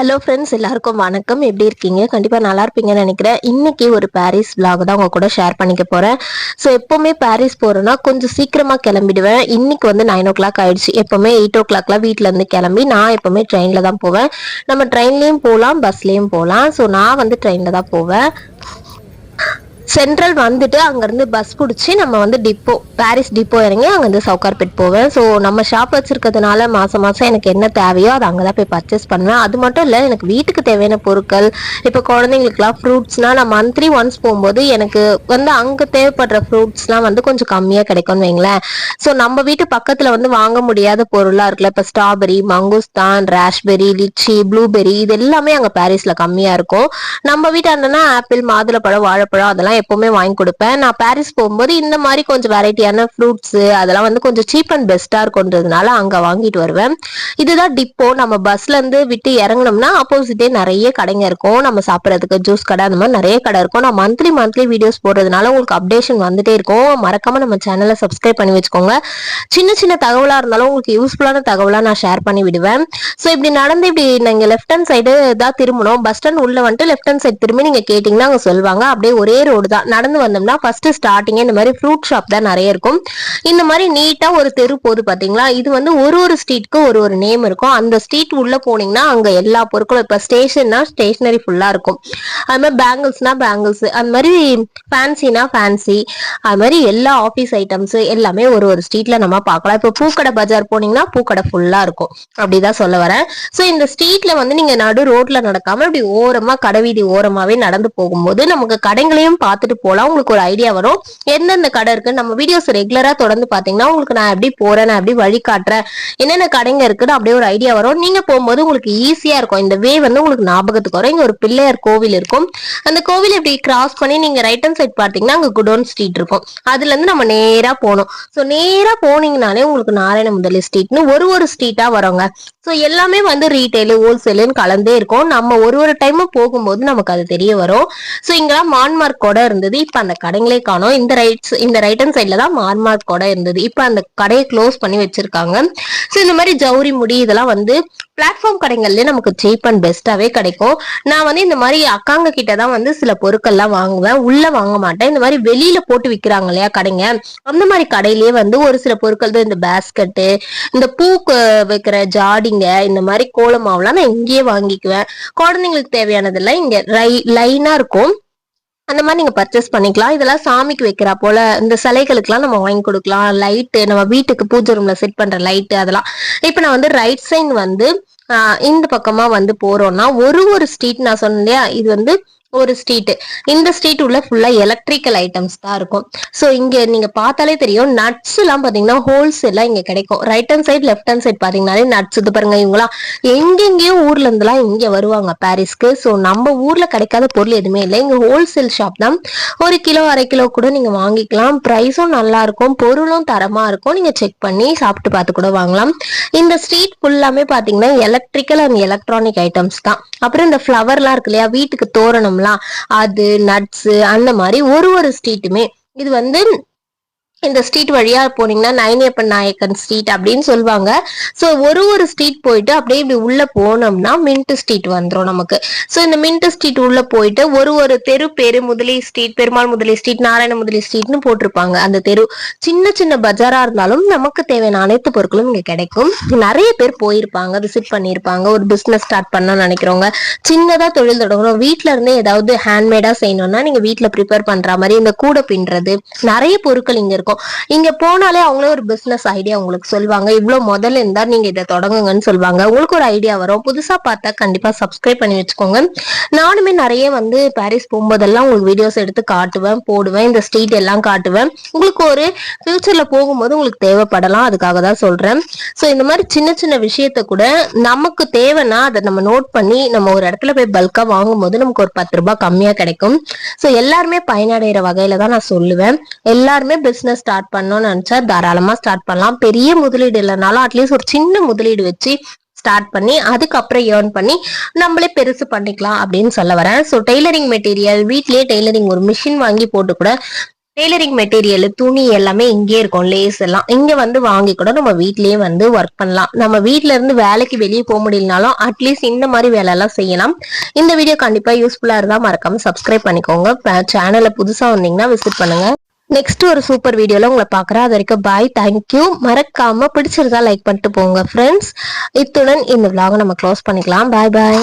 Hello friends எல்லாருக்கும் வணக்கம். எப்படி இருக்கீங்க? கண்டிப்பாக நல்லா இருப்பீங்கன்னு நினைக்கிறேன். இன்னைக்கு ஒரு பாரிஸ் vlog தான் உங்கள் கூட ஷேர் பண்ணிக்க போகிறேன் ஸோ எப்போவுமே பாரிஸ் போகிறேன்னா கொஞ்சம் சீக்கிரமாக கிளம்பிடுவேன். இன்னைக்கு வந்து நைன் ஓ கிளாக் ஆயிடுச்சு. எப்போவுமே எயிட் ஓ கிளாக்லாம் வீட்டிலேருந்து கிளம்பி நான் எப்போவுமே ட்ரெயினில் தான் போவேன். நம்ம ட்ரெயின்லேயும் போகலாம் பஸ்லேயும் போகலாம் ஸோ நான் வந்து ட்ரெயினில் தான் போவேன். சென்ட்ரல் வந்துட்டு அங்கேருந்து பஸ் பிடிச்சி நம்ம வந்து டிப்போ பாரிஸ் டிப்போ இறங்கி அங்கேருந்து சவுகார்பேட் போவேன். ஸோ நம்ம ஷாப் வச்சுருக்கிறதுனால மாதம் மாதம் எனக்கு என்ன தேவையோ அதை அங்கே தான் போய் பர்ச்சேஸ் பண்ணுவேன். அது மட்டும் இல்லை எனக்கு வீட்டுக்கு தேவையான பொருட்கள் இப்போ குழந்தைங்களுக்குலாம் ஃப்ரூட்ஸ்னால் நான் மந்த்லி ஒன்ஸ் போகும்போது எனக்கு வந்து அங்கே தேவைப்படுற ஃப்ரூட்ஸ்லாம் வந்து கொஞ்சம் கம்மியாக கிடைக்கும்னு வைங்களேன். ஸோ நம்ம வீட்டு பக்கத்தில் வந்து வாங்க முடியாத பொருளாக இருக்குல்ல இப்போ ஸ்ட்ராபெரி மங்குஸ்தான் ராஷ்பெரி லிச்சி ப்ளூபெரி இது எல்லாமே அங்கே பாரிஸில் கம்மியாக இருக்கும். நம்ம வீட்டாண்டனா ஆப்பிள் மாதுளப்பழம் வாழைப்பழம் அதெல்லாம் எப்பவுமே வாங்கி கொடுப்பேன். நான் பாரிஸ் போகும்போது இந்த மாதிரி கொஞ்சம் வெரைட்டியான ஃப்ரூட்ஸ் அதெல்லாம் வந்து கொஞ்சம் சீப் அண்ட் பெஸ்ட்டாக இருக்குன்றதுனால அங்கே வாங்கிட்டு வருவேன். இதுதான் டிப்போ நம்ம பஸ்ல இருந்து விட்டு இறங்கினோம்னா ஆப்போசிட்டே நிறைய கடைங்க இருக்கும். நம்ம சாப்பிட்றதுக்கு ஜூஸ் கடை அந்த மாதிரி நிறைய கடை இருக்கும். நான் மந்த்லி மந்த்லி வீடியோஸ் போடுறதுனால உங்களுக்கு அப்டேஷன் வந்துட்டே இருக்கும். மறக்காம நம்ம சேனலை சப்ஸ்கிரைப் பண்ணி வச்சுக்கோங்க. சின்ன சின்ன தகவலா இருந்தாலும் உங்களுக்கு யூஸ்ஃபுல்லான தகவலா நான் ஷேர் பண்ணி விடுவேன். ஸோ இப்படி நடந்து இப்படி நீங்க லெஃப்ட் ஹேண்ட் சைடு தான் திரும்பணும். பஸ் ஸ்டாண்ட் உள்ள வந்துட்டு லெஃப்ட் ஹேண்ட் சைடு திரும்பி நீங்க கேட்டீங்கன்னா அவங்க சொல்லுவாங்க. அப்படியே ஒரே ரோடு தான் நடந்து வந்தோம்னா ஃபர்ஸ்ட் ஸ்டார்டிங்கே இந்த மாதிரி ஃப்ரூட் ஷாப் தான் நிறைய இருக்கும். இந்த மாதிரி நீட்டா ஒரு தெரு போகுது பாத்தீங்களா? இது வந்து ஒரு ஒரு ஸ்ட்ரீட்க்கு ஒரு ஒரு நேம் இருக்கும். அந்த ஸ்ட்ரீட் உள்ள போனீங்கன்னா அங்க எல்லா பொருட்களும் இப்ப ஸ்டேஷன்னா ஸ்டேஷனரி ஃபுல்லா இருக்கும். அது மாதிரி பேங்கிள்ஸ்னா பேங்கிள்ஸ் அது மாதிரி ஃபேன்சினா ஃபேன்சி அது மாதிரி எல்லா ஆஃபீஸ் ஐட்டம்ஸ் எல்லாமே ஒரு ஒரு ஸ்ட்ரீட்ல நம்ம பார்க்கலாம். இப்போ பூக்கடை பஜார் போனீங்கன்னா பூக்கடை ஃபுல்லா இருக்கும். அப்படிதான் சொல்ல வரேன். ஸோ இந்த ஸ்ட்ரீட்ல வந்து நீங்க நடு ரோட்ல நடக்காம இப்படி ஓரமா கடைவீதி ஓரமாவே நடந்து போகும்போது நமக்கு கடைகளையும் பார்த்து பார்த்துட்டு போலாம். உங்களுக்கு ஒரு ஐடியா வரும். எந்தெந்த கடை இருக்குன்னு நம்ம வீடியோஸ் ரெகுலராக தொடர்ந்து பாத்தீங்கன்னா உங்களுக்கு நான் எப்படி போறேன் நான் எப்படி வழி காட்டுறேன் என்னென்ன கடைங்க இருக்குன்னு அப்படியே ஒரு ஐடியா வரும். நீங்க போகும்போது உங்களுக்கு ஈஸியா இருக்கும். இந்த வே வந்து உங்களுக்கு ஞாபகத்துக்கு வரும். இங்க ஒரு பிள்ளையார் கோவில் இருக்கும். அந்த கோவில் இப்படி கிராஸ் பண்ணி நீங்க ரைட் ஹேண்ட் சைட் பார்த்தீங்கன்னா அங்க குடோன் ஸ்ட்ரீட் இருக்கும். அதுல இருந்து நம்ம நேரா போகணும். ஸோ நேரா போனீங்கனாலே உங்களுக்கு நாராயண முதலி ஸ்ட்ரீட்னு ஒரு ஒரு ஸ்ட்ரீட்டா வரோங்க. ஸோ எல்லாமே வந்து ரீட்டைலு ஹோல்சேலுன்னு கலந்தே இருக்கும். நம்ம ஒரு ஒரு டைமும் போகும்போது நமக்கு அது தெரிய வரும். ஸோ இங்கெல்லாம் மான்மார்க்கோட கொடை இருந்தது. இப்போ அந்த கடைங்களே காணோம். இந்த ரைட்ஸ் இந்த ரைட் ஹேண்ட் சைட்ல தான் மான்மார்க் கொடை இருந்தது. இப்போ அந்த கடையை க்ளோஸ் பண்ணி வச்சிருக்காங்க. ஸோ இந்த மாதிரி ஜவுரி முடி இதெல்லாம் வந்து பிளாட்ஃபார்ம் கடைகள்லயே நமக்கு சீப் அண்ட் பெஸ்ட்டாவே கிடைக்கும். நான் வந்து இந்த மாதிரி அக்காங்க கிட்ட தான் வந்து சில பொருட்கள்லாம் வாங்குவேன். உள்ள வாங்க மாட்டேன். இந்த மாதிரி வெளியில போட்டு விக்கிறாங்க இல்லையா கடைங்க. அந்த மாதிரி கடையிலேயே வந்து ஒரு சில பொருட்கள் தான் இந்த பேஸ்கெட்டு இந்த பூக்கு வைக்கிற ஜாடிங்க இந்த மாதிரி கோலமாவெல்லாம் மாவுலாம் நான் இங்கேயே வாங்கிக்குவேன். குழந்தைங்களுக்கு தேவையானதெல்லாம் இங்க லை லைனா இருக்கும். அந்த மாதிரி நீங்க பர்ச்சேஸ் பண்ணிக்கலாம். இதெல்லாம் சாமிக்கு வைக்கிறா போல. இந்த சிலைகளுக்குலாம் நம்ம வாங்கி கொடுக்கலாம். லைட்டு நம்ம வீட்டுக்கு பூஜை ரூம்ல செட் பண்ற லைட்டு அதெல்லாம். இப்போ நான் வந்து ரைட் சைன் வந்து ஆஹ் இந்த பக்கமா வந்து போறோம்னா ஒரு ஒரு ஸ்ட்ரீட் நான் சொன்னேன் இல்லையா? இது வந்து ஒரு ஸ்ட்ரீட் இந்த ஸ்ட்ரீட் உள்ள ஃபுல்லா எலக்ட்ரிக்கல் ஐட்டம்ஸ் தான் இருக்கும். ஸோ இங்க நீங்க பார்த்தாலே தெரியும் நட்ஸ் எல்லாம் பாத்தீங்கன்னா ஹோல்சேலா இங்க கிடைக்கும். Right hand side left hand side பாத்தீங்கன்னாலே nuts இது பாருங்க இவங்களாம் எங்கெங்கேயோ ஊர்ல இருந்துலாம் இங்க வருவாங்க பாரிஸ்க்கு ஸோ நம்ம ஊர்ல கிடைக்காத பொருள் எதுவுமே இல்லை. இங்க ஹோல்சேல் ஷாப் தான். ஒரு கிலோ அரை கிலோ கூட நீங்க வாங்கிக்கலாம். ப்ரைஸும் நல்லா இருக்கும். பொருளும் தரமா இருக்கும். நீங்க செக் பண்ணி சாப்பிட்டு பார்த்து கூட வாங்கலாம். இந்த ஸ்ட்ரீட் ஃபுல்லாமே பாத்தீங்கன்னா எலக்ட்ரிக்கல் அண்ட் எலக்ட்ரானிக் ஐட்டம்ஸ் தான். அப்புறம் இந்த ஃப்ளவர்லாம் இருக்கு இல்லையா? வீட்டுக்கு தோரணம்லாம் அது நட்ஸ் அந்த மாதிரி ஒரு ஒரு ஸ்ட்ரீட்டுமே இது வந்து இந்த ஸ்ட்ரீட் வழியா போனீங்கன்னா நயனியப்பன் நாயக்கன் ஸ்ட்ரீட் அப்படின்னு சொல்லுவாங்க. ஸோ ஒரு ஒரு ஸ்ட்ரீட் போயிட்டு அப்படியே இப்படி உள்ள போனோம்னா மின்ட் ஸ்ட்ரீட் வந்துடும் நமக்கு. ஸோ இந்த மின்ட் ஸ்ட்ரீட் உள்ள போயிட்டு ஒரு ஒரு தெரு பேரு முதலி ஸ்ட்ரீட் பெருமாள் முதலி ஸ்ட்ரீட் நாராயண முதலி ஸ்ட்ரீட்னு போட்டிருப்பாங்க. அந்த தெரு சின்ன சின்ன பஜாரா இருந்தாலும் நமக்கு தேவையான அனைத்து பொருட்களும் இங்க கிடைக்கும். நிறைய பேர் போயிருப்பாங்க விசிட் பண்ணியிருப்பாங்க ஒரு பிசினஸ் ஸ்டார்ட் பண்ணணும்னு நினைக்கிறவங்க. சின்னதா தொழில் தொடங்கணும். வீட்டுல இருந்தே ஏதாவது ஹேண்ட்மேடா செய்யணும்னா நீங்க வீட்டுல ப்ரிப்பேர் பண்ற மாதிரி இந்த கூடை பின்றது நிறைய பொருட்கள் இங்க இருக்கும். இங்க போனாலே அவங்களே ஒரு பிசினஸ் ஐடியா உங்களுக்கு சொல்லுவாங்க. இவ்வளவு முதல்ல இருந்தா நீங்க இதை தொடங்குங்கன்னு சொல்லுவாங்க. உங்களுக்கு ஒரு ஐடியா வரும். புதுசா பார்த்தா கண்டிப்பா சப்ஸ்கிரைப் பண்ணி வச்சுக்கோங்க. நானுமே நிறைய வந்து பாரிஸ் போகும்போதெல்லாம் உங்களுக்கு வீடியோஸ் எடுத்து காட்டுவேன் போடுவேன். இந்த ஸ்ட்ரீட் எல்லாம் காட்டுவேன். உங்களுக்கு ஒரு ஃபியூச்சர்ல போகும்போது உங்களுக்கு தேவைப்படலாம். அதுக்காக தான் சொல்றேன். ஸோ இந்த மாதிரி சின்ன சின்ன விஷயத்த கூட நமக்கு தேவைன்னா அதை நம்ம நோட் பண்ணி நம்ம ஒரு இடத்துல போய் பல்கா வாங்கும்போது நமக்கு ஒரு பத்து ரூபாய் கம்மியா கிடைக்கும். ஸோ எல்லாருமே பயனடைகிற வகையில தான் நான் சொல்லுவேன். எல்லாருமே பிசினஸ் ஸ்டார்ட் பண்ணணும்னு நினைச்சா தாராளமா ஸ்டார்ட் பண்ணலாம். பெரிய முதலீடு இல்லைனாலும் அட்லீஸ்ட் ஒரு சின்ன முதலீடு வச்சு ஸ்டார்ட் பண்ணி அதுக்கப்புறம் ஏர்ன் பண்ணி நம்மளே பெருசு பண்ணிக்கலாம் அப்படின்னு சொல்ல வரேன். ஸோ டெய்லரிங் மெட்டீரியல் வீட்லயே டெய்லரிங் ஒரு மிஷின் வாங்கி போட்டு கூட டெய்லரிங் மெட்டீரியல் துணி எல்லாமே இங்கே இருக்கும் லேஸ் எல்லாம். இங்க வந்து வாங்கி கூட நம்ம வீட்லயே வந்து ஒர்க் பண்ணலாம். நம்ம வீட்ல இருந்து வேலைக்கு வெளியே போக முடியலனாலும் அட்லீஸ்ட் இந்த மாதிரி வேலை எல்லாம் செய்யலாம். இந்த வீடியோ கண்டிப்பா யூஸ்ஃபுல்லா இருந்தா மறக்காம சப்ஸ்கிரைப் பண்ணிக்கோங்க. சேனலை புதுசா வந்தீங்கன்னா விசிட் பண்ணுங்க. நெக்ஸ்ட் ஒரு சூப்பர் வீடியோல உங்களை பாக்குறேன் அது வரைக்கும் பாய் தேங்க்யூ மறக்காம பிடிச்சிருந்தா லைக் பண்ணிட்டு போங்க ஃப்ரெண்ட்ஸ் இத்துடன் இந்த vlog நம்ம க்ளோஸ் பண்ணிக்கலாம். பாய் பாய்